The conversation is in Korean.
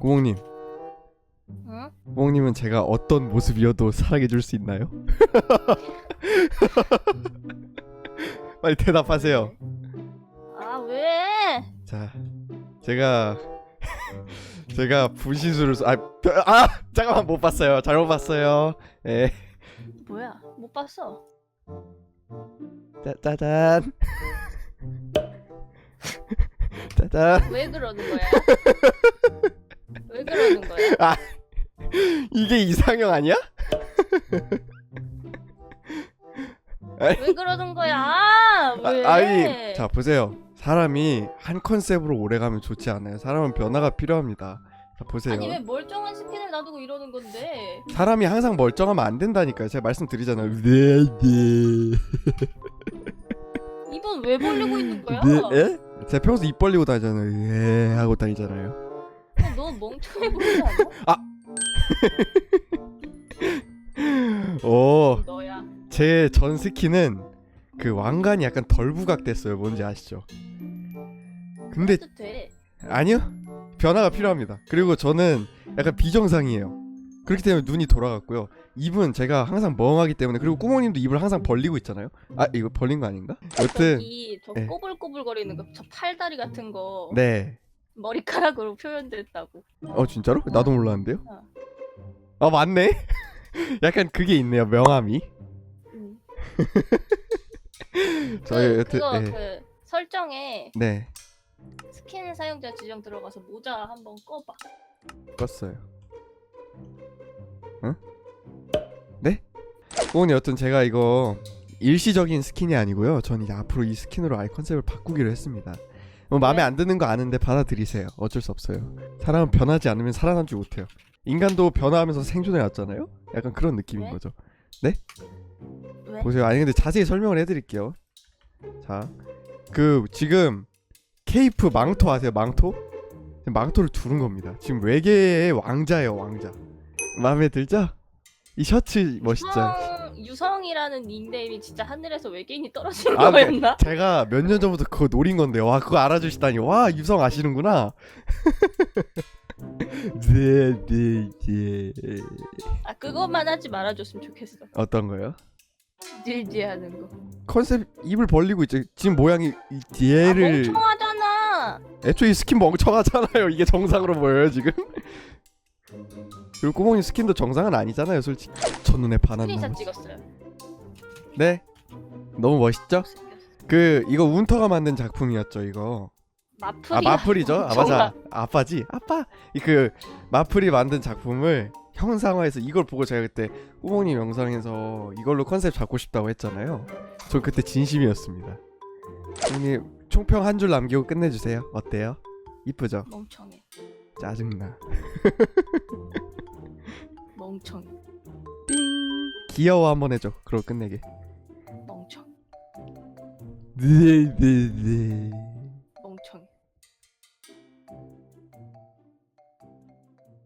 구멍님, 응? 구멍님은 제가 어떤 모습이어도 사랑해줄 수 있나요? 빨리 대답하세요. 아 왜? 자, 제가 제가 분신술을 써- 아, 벼- 아 잠깐만 못 봤어요. 잘못 봤어요. 예, 뭐야? 못 봤어. 짜, 짜잔, 짜잔. 왜 그러는 거야? 거야? 이게 이상형 아니야? 왜 그러는 거야? 아, 왜? 아, 아니, 자 보세요. 사람이 한 컨셉으로 오래 가면 좋지 않아요. 사람은 변화가 필요합니다. 자 보세요. 아니 왜 멀쩡한 스킨을 놔두고 이러는 건데? 사람이 항상 멀쩡하면 안 된다니까요. 제가 말씀드리잖아요. 네, 네. 입은 왜 벌리고 있는 거야? 네, 에? 제가 평소 입 벌리고 다니잖아요. 예, 하고 다니잖아요. 어, 너 멍청해 보이지 않아? 오, 너야. 제 전 스킨은 그 왕관이 약간 덜 부각됐어요. 뭔지 아시죠? 근데 돼. 아니요. 변화가 필요합니다. 그리고 저는 약간 비정상이에요. 그렇기 때문에 눈이 돌아갔고요. 입은 제가 항상 멍하기 때문에 그리고 꾸멍님도 입을 항상 벌리고 있잖아요. 아 이거 벌린 거 아닌가? 여튼 저기 저 네. 꼬불꼬불거리는 거, 저 팔다리 같은 거 네. 머리카락으로 표현됐다고. 어 진짜로? 나도 몰랐는데요. 어. 아 맞네. 약간 그게 있네요. 명암이. 음. 저희 그, 여튼 그거 네. 그 설정에 네 스킨 사용자 지정 들어가서 모자 한번 꺼봐. 껐어요. 응? 네? 오늘 여튼 제가 이거 일시적인 스킨이 아니고요. 전 이제 앞으로 이 스킨으로 아예 컨셉을 바꾸기로 했습니다. 뭐 마음에 네. 안 드는 거 아는데 받아들이세요. 어쩔 수 없어요. 사람은 변하지 않으면 살아남지 못해요. 인간도 변화하면서 생존해 왔잖아요. 약간 그런 느낌인 네? 거죠. 왜? 보세요. 아니 근데 자세히 설명을 해드릴게요. 자, 그 지금 케이프 망토 아세요? 망토? 망토를 두른 겁니다. 지금 외계의 왕자예요, 왕자. 마음에 들죠? 이 셔츠 멋있죠? 유성, 유성이라는 닉네임이 진짜 하늘에서 외계인이 떨어진 아, 네. 거였나? 제가 몇 년 전부터 그거 노린 건데 와 그거 알아주시다니 와 유성 아시는구나. 네, 네, 네. 아 그것만 하지 말아줬으면 좋겠어. 어떤 거요? 질지하는 거. 컨셉 입을 벌리고 있죠. 지금 모양이 이 아 뒤에를 멍청하잖아. 애초에 이 스킨 멍청하잖아요. 이게 정상으로 보여요 지금. 그리고 꾸멍이 스킨도 정상은 아니잖아요, 솔직히. 첫눈에 반한 스크린샷 나머지. 찍었어요. 네. 너무 멋있죠? 그 이거 운터가 만든 작품이었죠, 이거. 마플이 아 마플이죠? 아. 맞아. 아빠지. 아빠. 이 그 마플이 만든 작품을 형상화해서 이걸 보고 제가 그때 꾸멍님 영상에서 이걸로 컨셉 잡고 싶다고 했잖아요. 저 그때 진심이었습니다. 형님 총평 한 줄 남기고 끝내주세요. 어때요? 이쁘죠? 멍청해. 짜증나. 멍청해. 띵. 귀여워 한번 해줘. 그러고 끝내게. 멍청. 네네네.